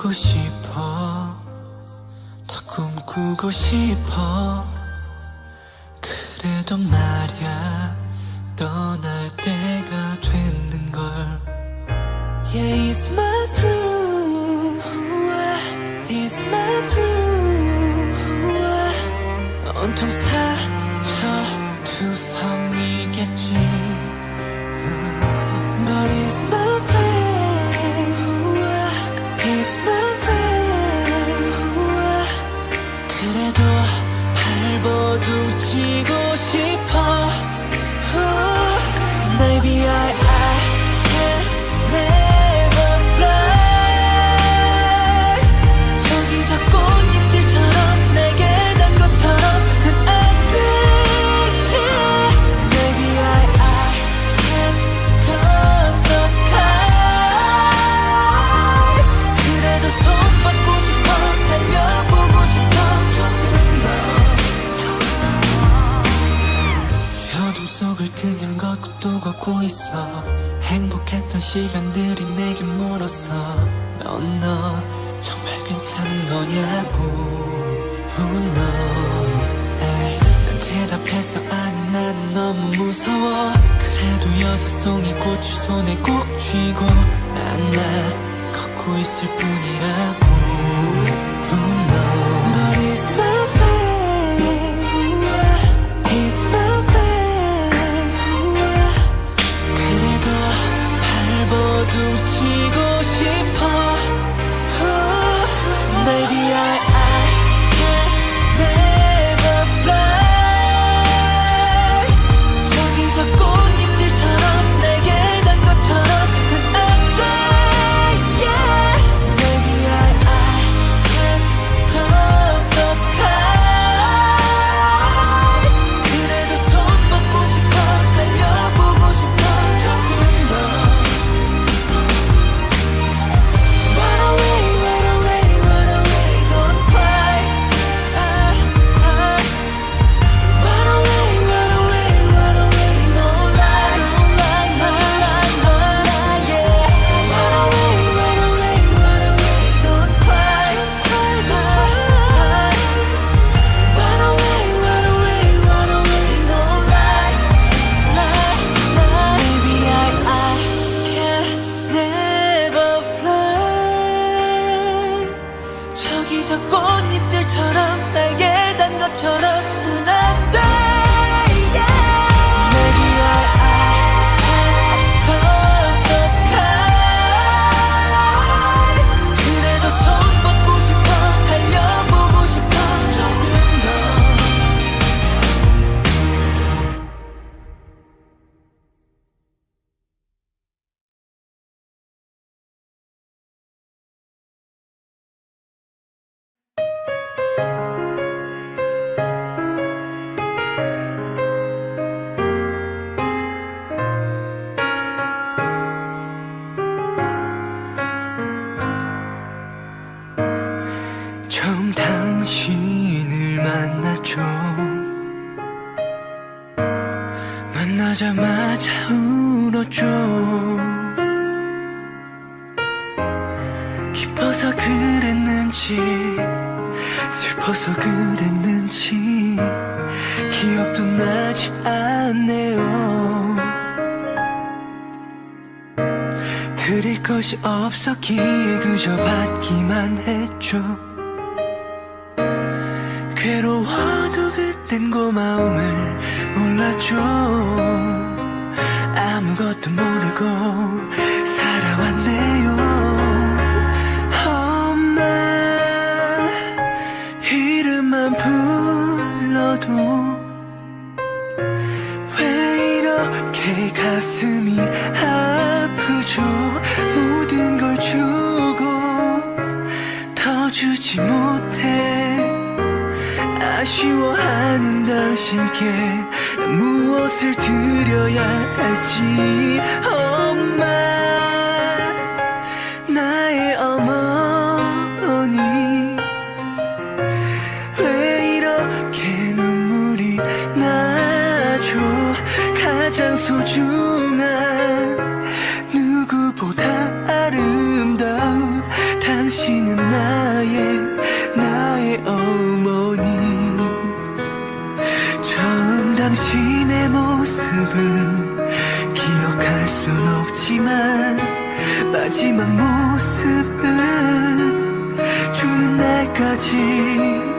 머물고 싶어. 더 꿈꾸고 싶어. 그래도 말야 떠날 때가 됐는걸. Yeah, it's my truth. It's my truth. 온통 사쳐 투성이겠지 발버둥 치고 걷고 또 걷고 있어. 행복했던 시간들이 내게 물었어. 넌 너 정말 괜찮은 거냐고 에이, 난 대답했어 아니 나는 너무 무서워. 그래도 여섯 송이 꽃을 손에 꼭 쥐고 난 나 걷고 있을 뿐이라고 것이 없었기에 그저 받기만 했죠. 괴로워도 그땐 고마움을 몰랐죠. 아무것도 모르고 살아왔네요. 엄마 이름만 불러도 왜 이렇게 가슴이 아프죠 주고 더 주지 못해. 아쉬워하는 당신께 난 무엇을 드려야 할지 엄마 순 없지만 마지막 모습은 죽는 날까지.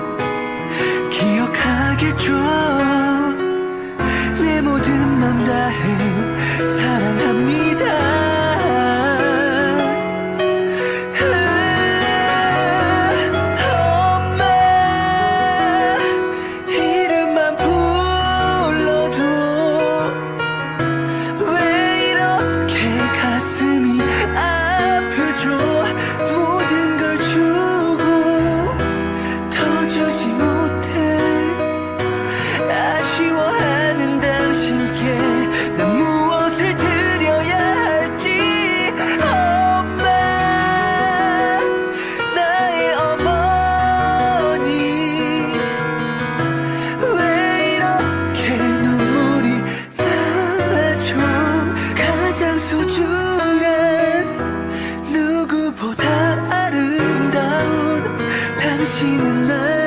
tonight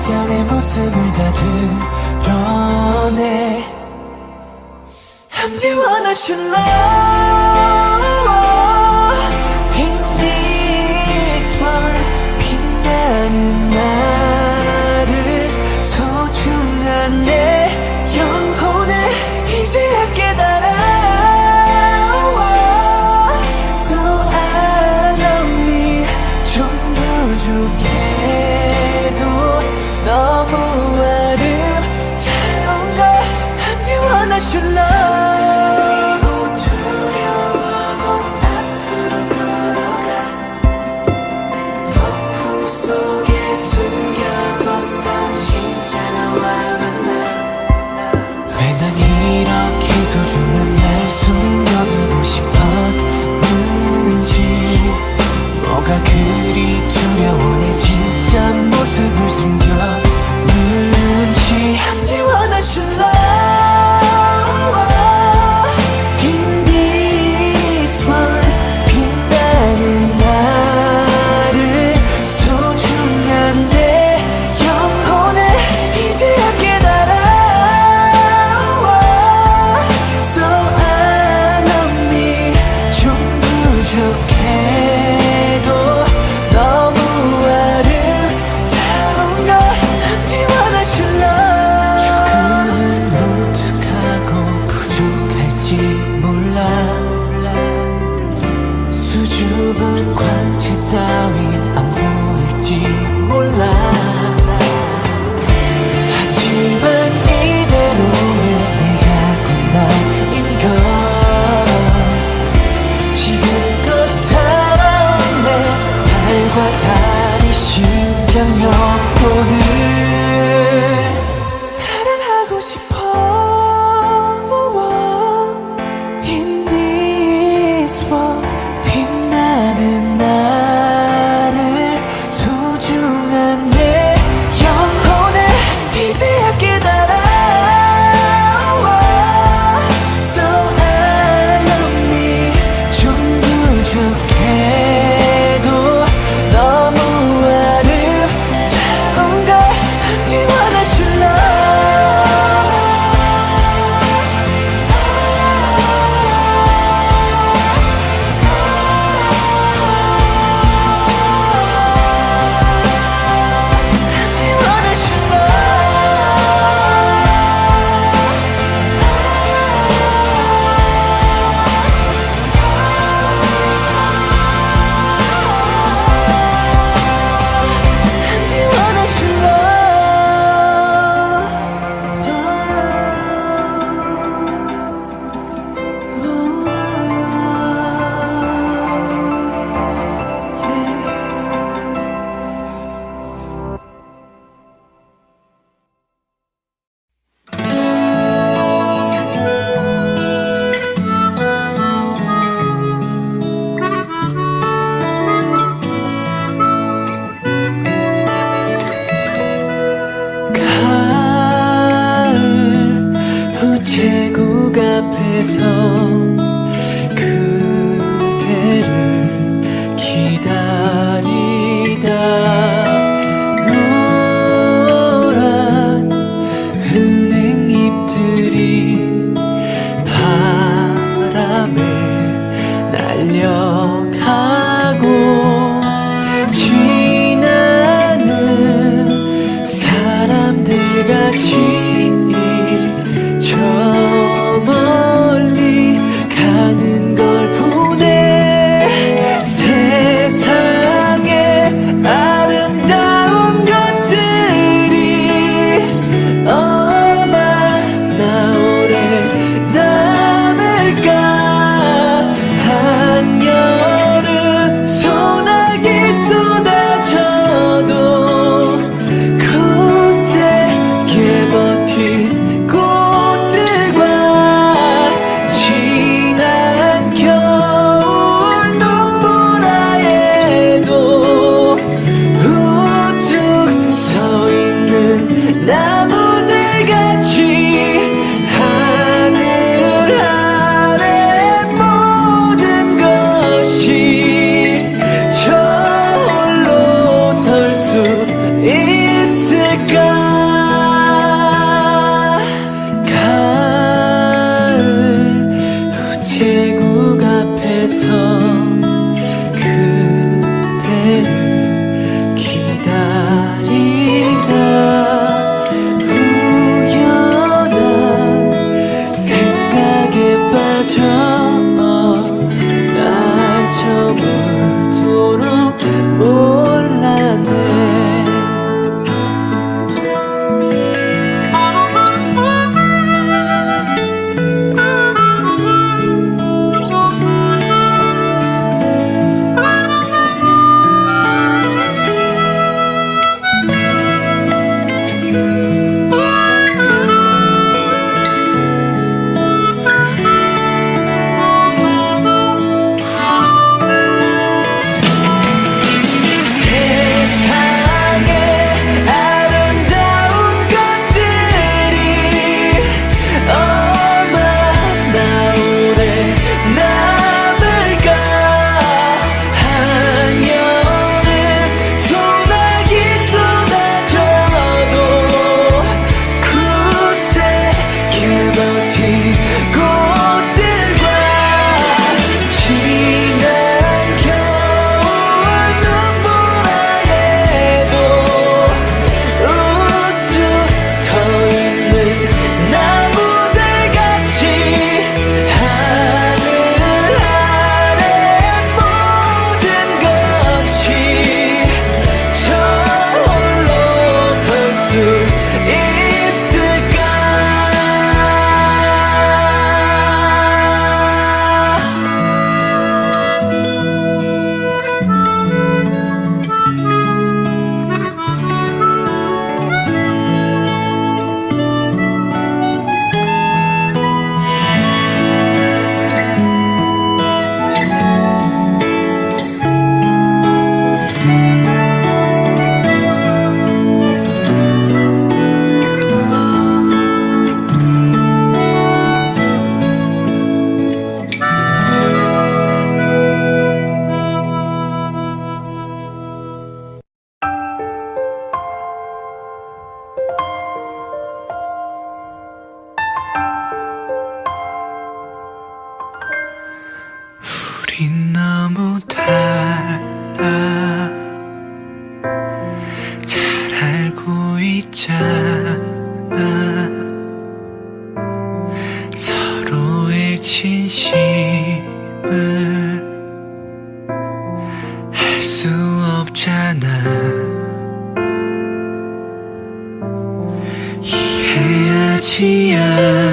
진짜 내 모습을 다 드러내 I'm the one I should love that 그리 두려워도 앞으로 걸어가 폭풍 속에 숨겨뒀던 심장아와 만나 왜 난 이렇게 소중한 날 숨겨두고 싶었는지. 뭐가 그리 두려운 내 진짜 모습을 숨겨 Chỉ 이해하